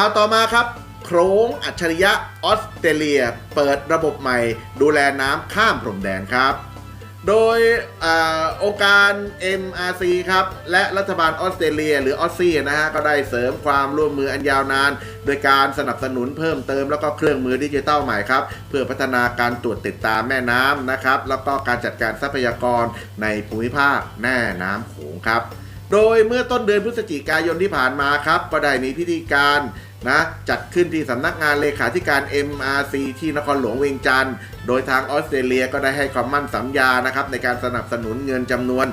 ข่าวต่อมาครับ โครงอัจฉริยะออสเตรเลีย เปิดระบบใหม่ ดูแลน้ำข้ามพรมแดนครับ โดยอองค์การ MRC ครับ และรัฐบาลออสเตรเลีย หรือออสซี่นะฮะ ก็ได้เสริมความร่วมมืออันยาวนาน โดยการสนับสนุนเพิ่มเติมแล้วก็เครื่องมือดิจิทัลใหม่ครับ เพื่อพัฒนาการตรวจติดตามแม่น้ำนะครับ แล้วก็การจัดการทรัพยากรในภูมิภาคแม่น้ำโขงครับ โดยเมื่อต้นเดือนพฤศจิกายนที่ผ่านมาครับก็ได้มีพิธีการนะจัดขึ้นที่สำนักงานเลขาธิการ MRC ที่นครหลวงเวียงจันทร์โดยทางออสเตรเลียก็ได้ให้ความมั่นสัญญานะครับในการสนับสนุนเงินจำนวน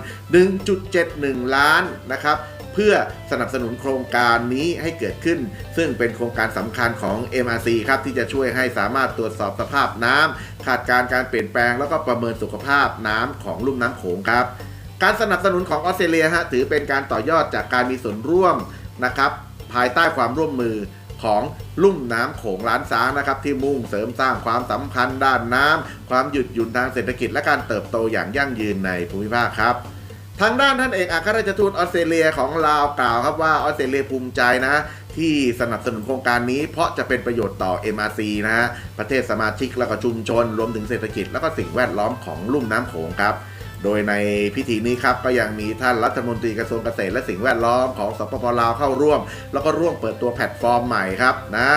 1.71 ล้านนะครับเพื่อสนับสนุนโครงการนี้ให้เกิดขึ้น ซึ่งเป็นโครงการสำคัญของ MRC ครับที่จะช่วยให้สามารถตรวจสอบสภาพน้ำขาดการการเปลี่ยนแปลง แล้วก็ประเมินสุขภาพน้ำของลุ่มน้ำโขงครับ การสนับสนุนของออสเตรเลียฮะถือเป็นการต่อยอดจากการมีส่วนร่วมนะครับภายใต้ความร่วมมือของลุ่มน้ำโขงล้านซ้างนะครับที่มุ่งเสริมสร้างความสัมพันธ์ด้านน้ำความหยุดหยุ่นทางเศรษฐกิจและการเติบโตอย่างยั่งยืนในภูมิภาคครับทางด้านท่านเอกอัครราชทูตออสเตรเลียของลาวกล่าวครับว่าออสเตรเลียภูมิใจนะที่สนับสนุนโครงการนี้เพราะจะเป็นประโยชน์ต่อ MRC นะฮะประเทศสมาชิกแล้วก็ชุมชน รวมถึงเศรษฐกิจ แล้วก็สิ่งแวดล้อมของลุ่มน้ำโขงครับ โดยในพิธีนี้ครับก็ยังมีท่านรัฐมนตรีกระทรวงเกษตรและสิ่งแวดล้อมของสปปลาวเข้าร่วม แล้วก็ร่วมเปิดตัวแพลตฟอร์มใหม่ครับนะ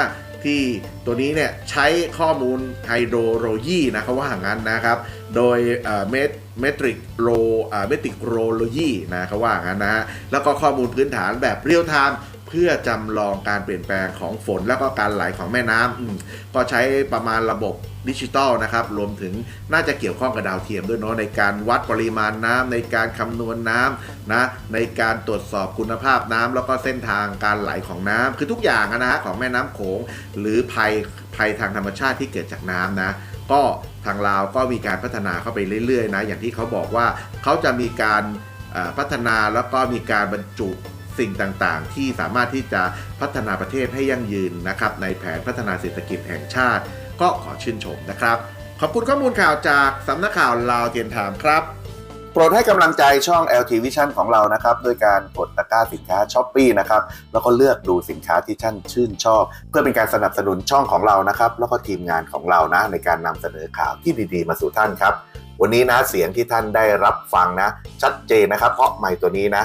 ที่ตัวนี้เนี่ยใช้ข้อมูลไฮโดรโลยีนะเขาว่าอย่างนั้นนะครับ โดยเมตเมตริกโรเมตริกโรโลยีนะเขาว่าอย่างนั้นนะฮะแล้วก็ข้อมูลพื้นฐานแบบเรียลไทม์ เพื่อจำลองการเปลี่ยนแปลงของฝน แล้วก็การไหลของแม่น้ำอืมก็ใช้ประมาณระบบดิจิตอลนะครับ รวมถึงน่าจะเกี่ยวข้องกับดาวเทียมด้วยเนาะในการวัดปริมาณน้ำในการคำนวณน้ำนะในการตรวจสอบคุณภาพน้ำแล้วก็เส้นทางการไหลของน้ำคือทุกอย่างนะฮะของแม่น้ำโขง หรือภัยภัยทางธรรมชาติที่เกิดจากน้ำนะก็ทางลาวก็มีการพัฒนาเข้าไปเรื่อยๆนะอย่างที่เขาบอกว่าเขาจะมีการพัฒนาแล้วก็มีการบรรจุ สิ่งต่างๆ ที่สามารถที่จะพัฒนาประเทศให้ยั่งยืนนะครับในแผนพัฒนาเศรษฐกิจแห่งชาติ ก็ขอชื่นชมนะครับ ขอบคุณข้อมูลข่าวจากสำนักข่าวลาวเทียนถามครับ โปรดให้กำลังใจช่อง LT Vision ของเรานะครับโดยการกดตะกร้าสินค้าช้อปปีนะครับแล้วก็เลือกดูสินค้าที่ท่านชื่นชอบ เพื่อเป็นการสนับสนุนช่องของเรานะครับแล้วก็ทีมงานของเรานะในการนำเสนอข่าวที่ดีๆ มาสู่ท่านครับวันนี้นะเสียงที่ท่านได้รับฟังนะ ชัดเจนนะครับ เพราะไมค์ตัวนี้นะ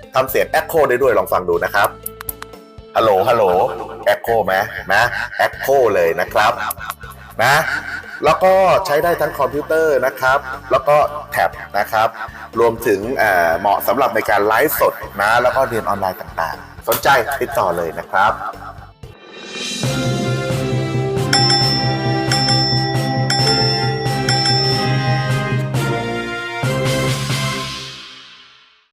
ทำเสียง Echo ได้ด้วยลองฟังดูนะครับฮัลโหลฮัลโหล Echo ไหมนะ Echo เลยนะครับนะแล้วก็ใช้ได้ทั้งคอมพิวเตอร์นะครับ แล้วก็แท็บนะครับ รวมถึงเอ่อเหมาะสำหรับในการไลฟ์สดนะ แล้วก็เรียนออนไลน์ต่างๆ สนใจติดต่อเลยนะครับ